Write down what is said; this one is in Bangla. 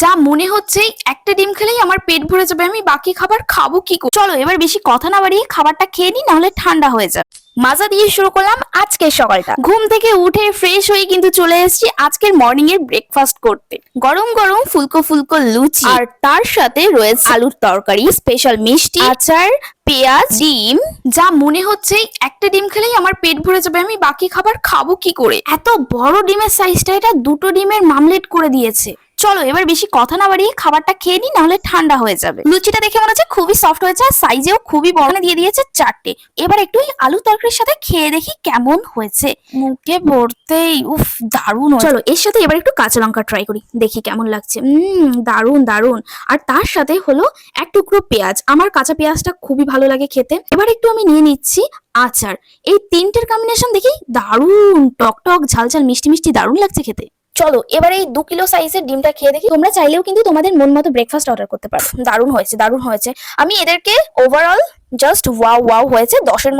যা মনে হচ্ছে একটা ডিম খেলেই আমার পেট ভরে যাবে, আমি বাকি খাবার খাব কি চলো, এবার বেশি কথা না বাড়িয়ে খাবারটা খেয়ে নি নাহলে ঠান্ডা হয়ে যাবে। মাজা দিয়ে শুরু করলাম আজকের সকালটা। ঘুম থেকে উঠে ফ্রেশ হয়ে কিন্তু চলে এসেছি আজকের মর্নিং এর ব্রেকফাস্ট করতে। গরম গরম ফুলকো ফুলকো লুচি। আর তার সাথে রয়েছে আলুর তরকারি স্পেশাল মিষ্টি, আচার, পেঁয়াজ, ডিম। যা মনে হচ্ছে একটা ডিম খেলেই আমার পেট ভরে যাবে, আমি বাকি খাবার খাব কি করে? এত বড় ডিমের সাইজটা এটা দুটো ডিমের মামলেট করে দিয়েছে। চলো এবার বেশি কথা না বাড়িয়ে খাবারটা খেয়ে নি নাহলে ঠান্ডা হয়ে যাবে। লুচিটা দেখে মনে হচ্ছে খুবই সফট হয়েছে আর সাইজেও খুবই বড়। দিয়ে দিয়েছে চারটে। এবার একটু আলু তরকারির সাথে খেয়ে দেখি কেমন হয়েছে। মুখে ভরতেই উফ দারুণ হয়েছে। চলো এর সাথে এবার একটু কাঁচা লঙ্কা ট্রাই করি দেখি কেমন লাগছে। উম দারুণ দারুণ। আর তার সাথে হলো এক টুকরো পেঁয়াজ। আমার কাঁচা পেঁয়াজটা খুবই ভালো লাগে খেতে। এবার একটু আমি নিয়ে নিচ্ছি আচার। এই তিনটের কম্বিনেশন দেখি দারুণ টক টক ঝাল ঝাল মিষ্টি মিষ্টি দারুণ লাগছে খেতে। চলো, এবার এই দু কিলো সাইজের ডিমটা খেয়ে দেখি। তোমরা চাইলেও কিন্তু তোমাদের মন মতো ব্রেকফাস্ট অর্ডার করতে পারো। দারুণ হয়েছে দারুণ হয়েছে। আমি এদেরকে ওভারঅল জাস্ট ওয়াও ওয়াও হয়েছে। দশের